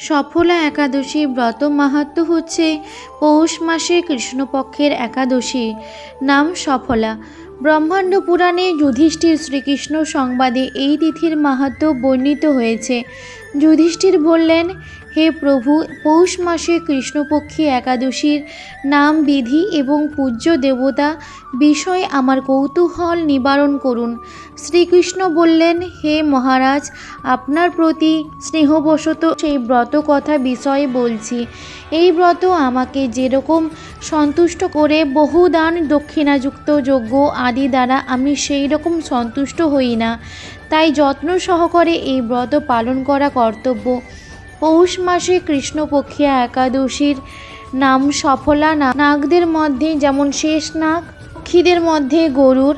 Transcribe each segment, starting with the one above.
সফলা একাদশী ব্রত মাহাত্ম হচ্ছে পৌষ মাসে কৃষ্ণপক্ষের একাদশী। নাম সফলা। ব্রহ্মাণ্ড পুরাণে যুধিষ্ঠির শ্রীকৃষ্ণ সংবাদে এই তিথির মাহাত্ম বর্ণিত হয়েছে। যুধিষ্ঠির বললেন হে প্রভু, পৌষ মাসে কৃষ্ণপক্ষী একাদশীর নাম বিধি এবং পূজ্য দেবতা বিষয়ে আমার কৌতূহল নিবারণ করুন। শ্রীকৃষ্ণ বললেন, হে মহারাজ, আপনার প্রতি স্নেহবশত সেই ব্রত কথা বিষয়ে বলছি। এই ব্রত আমাকে যেরকম সন্তুষ্ট করে বহু দান, দক্ষিণাযুক্ত যজ্ঞ আদি দ্বারা আমি সেই রকম সন্তুষ্ট হই না। তাই যত্ন সহকারে এই ব্রত পালন করা কর্তব্য। পৌষ মাসে কৃষ্ণপক্ষিয়া একাদশীর নাম সফলা না- নাগদের মধ্যে যেমন শেষ নাগ পক্ষীদের মধ্যে গরুর,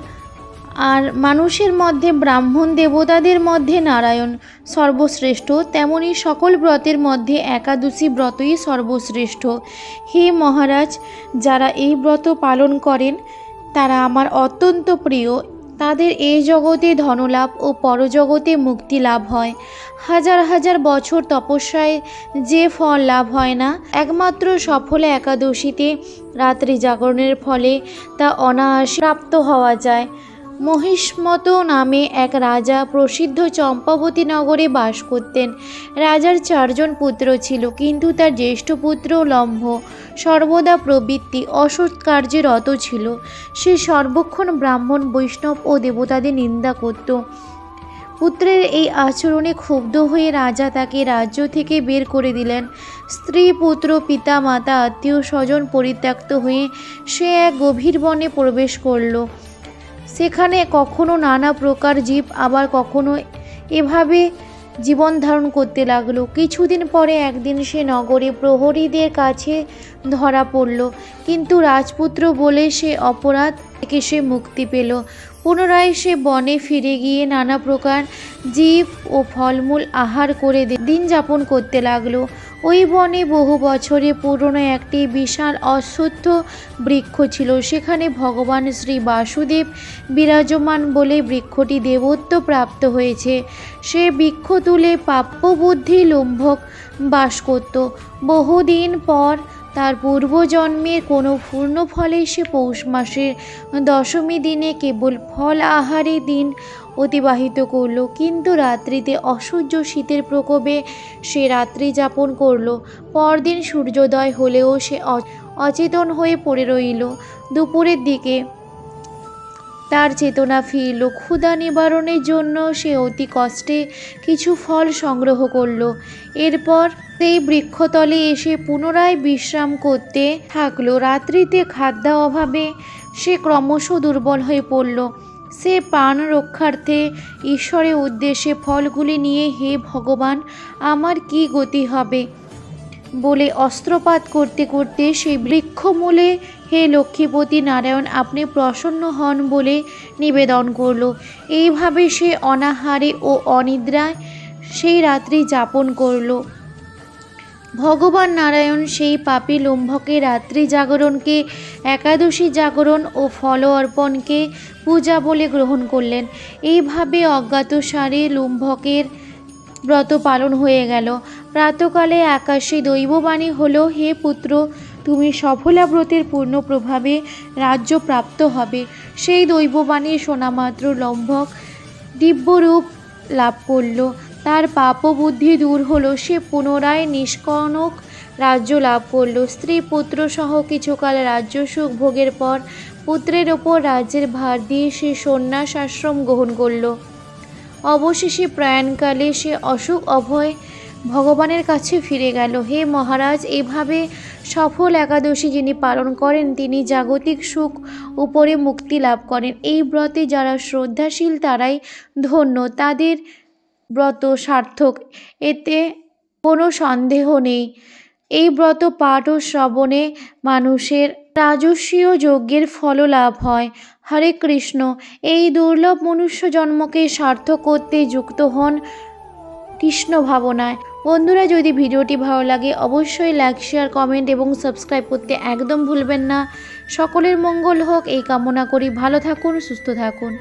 আর মানুষের মধ্যে ব্রাহ্মণ দেবতাদের মধ্যে নারায়ণ সর্বশ্রেষ্ঠ, তেমনি সকল ব্রতের মধ্যে একাদশী ব্রতই সর্বশ্রেষ্ঠ। হে মহারাজ, যারা এই ব্রত পালন করেন, তারা আমার অত্যন্ত প্রিয় তাদের এই জগতে ধনলাভ ও পরজগতে মুক্তি লাভ হয়। হাজার হাজার বছর তপস্যায় যে ফল লাভ হয় না, একমাত্র সফলে একাদশীতে রাত্রি জাগরণের ফলে তা অনায়াসে প্রাপ্ত হওয়া যায়। মহিষ্মত নামে এক রাজা প্রসিদ্ধ চম্পাবতী নগরে বাস করতেন। রাজার চারজন পুত্র ছিল, কিন্তু তার জ্যেষ্ঠ পুত্র লম্ভ। সর্বদা প্রবৃত্তি অসৎ কার্যে রত ছিল। সে সর্বক্ষণ ব্রাহ্মণ, বৈষ্ণব ও দেবতাদের নিন্দা করত। পুত্রের এই আচরণে ক্ষুব্ধ হয়ে রাজা তাকে রাজ্য থেকে বের করে দিলেন। স্ত্রী, পুত্র, পিতা, মাতা আত্মীয় স্বজন পরিত্যক্ত হয়ে সে এক গভীর বনে প্রবেশ করল। সেখানে কখনো নানা প্রকার জীব আবার কখনো এভাবে জীবন ধারণ করতে লাগল। কিছুদিন পরে একদিন সে নগরে প্রহরীদের কাছে ধরা পড়ল। কিন্তু রাজপুত্র বলে সে অপরাধ থেকে সে মুক্তি পেল। পুনরায় সে বনে ফিরে গিয়ে নানা প্রকার জীব ও ফলমূল আহার করে দিন যাপন করতে লাগল। ওই বনে বহু বছরে পুরনো একটি বিশাল অশ্বত্থ বৃক্ষ ছিল। সেখানে ভগবান শ্রী বাসুদেব বিরাজমান বলে বৃক্ষটি দেবত্ব প্রাপ্ত হয়েছে। সে বৃক্ষ তুলে প্রাপ্য বুদ্ধি লম্ভক বাস করত। বহুদিন পর তার পূর্বজন্মের কোনো পূর্ণ ফলে সে পৌষ মাসের দশমী দিনে কেবল ফল আহারে দিন অতিবাহিত করল, কিন্তু রাত্রিতে অসহ্য শীতের প্রকোপে সে রাত্রি যাপন করল। পরদিন সূর্যোদয় হলেও সে অচেতন হয়ে পড়ে রইল। দুপুরের দিকে তার চেতনা ফিরল। ক্ষুধা নিবারণের জন্য সে অতি কষ্টে কিছু ফল সংগ্রহ করল। এরপর সেই বৃক্ষতলে এসে পুনরায় বিশ্রাম করতে থাকল। রাত্রিতে খাদ্য অভাবে সে ক্রমশ দুর্বল হয়ে পড়ল। সে প্রাণ রক্ষার্থে ঈশ্বরের উদ্দেশ্যে ফলগুলি নিয়ে, হে ভগবান, আমার কি গতি হবে? বলে অস্ত্রপাত করতে করতে সেই বৃক্ষমূলে, হে লক্ষ্মীপতি নারায়ণ, আপনি প্রসন্ন হন বলে নিবেদন করল। এইভাবে সে অনাহারে ও অনিদ্রায় সেই রাত্রি যাপন করল। ভগবান নারায়ণ সেই পাপী লম্ভকে রাত্রি জাগরণকে, একাদশী জাগরণ ও ফল অর্পণকে পূজা বলে গ্রহণ করলেন। এইভাবে অজ্ঞাতসারে লম্ভকের ব্রত পালন হয়ে গেল। প্রাতকালে আকাশে দৈববাণী হল, হে পুত্র, তুমি সফলা ব্রতের পূর্ণ প্রভাবে রাজ্য প্রাপ্ত হবে। সেই দৈববাণী শোনামাত্র লম্ভক দিব্যরূপ লাভ করল। তার পাপবুদ্ধি দূর হলো। সে পুনরায় নিষ্কণক রাজ্য লাভ করল। স্ত্রী পুত্র সহ কিছুকাল রাজ্য সুখ ভোগের পর পুত্রের ওপর রাজ্যের ভার দিয়ে সে সন্ন্যাস আশ্রম গ্রহণ করল। অবশেষে প্রয়াণকালে সে অসুখ অভয় ভগবানের কাছে ফিরে গেল। হে মহারাজ, এভাবে সফল একাদশী যিনি পালন করেন, তিনি জাগতিক সুখ উপরে মুক্তি লাভ করেন। এই ব্রতে যারা শ্রদ্ধাশীল, তারাই ধন্য। তাদের ব্রত সার্থক, এতে কোনো সন্দেহ নেই। এই ব্রত পাঠ ও শ্রবণে মানুষের রাজস্বীয় যজ্ঞের ফল লাভ হয়। হরে কৃষ্ণ, এই দুর্লভ মনুষ্য জন্মকে সার্থক করতে যুক্ত হন কৃষ্ণ ভাবনায়। বন্ধুরা, যদি ভিডিওটি ভালো লাগে, অবশ্যই লাইক শেয়ার কমেন্ট এবং সাবস্ক্রাইব করতে একদম ভুলবেন না। সকলের মঙ্গল হোক, এই কামনা করি। ভালো থাকুন, সুস্থ থাকুন।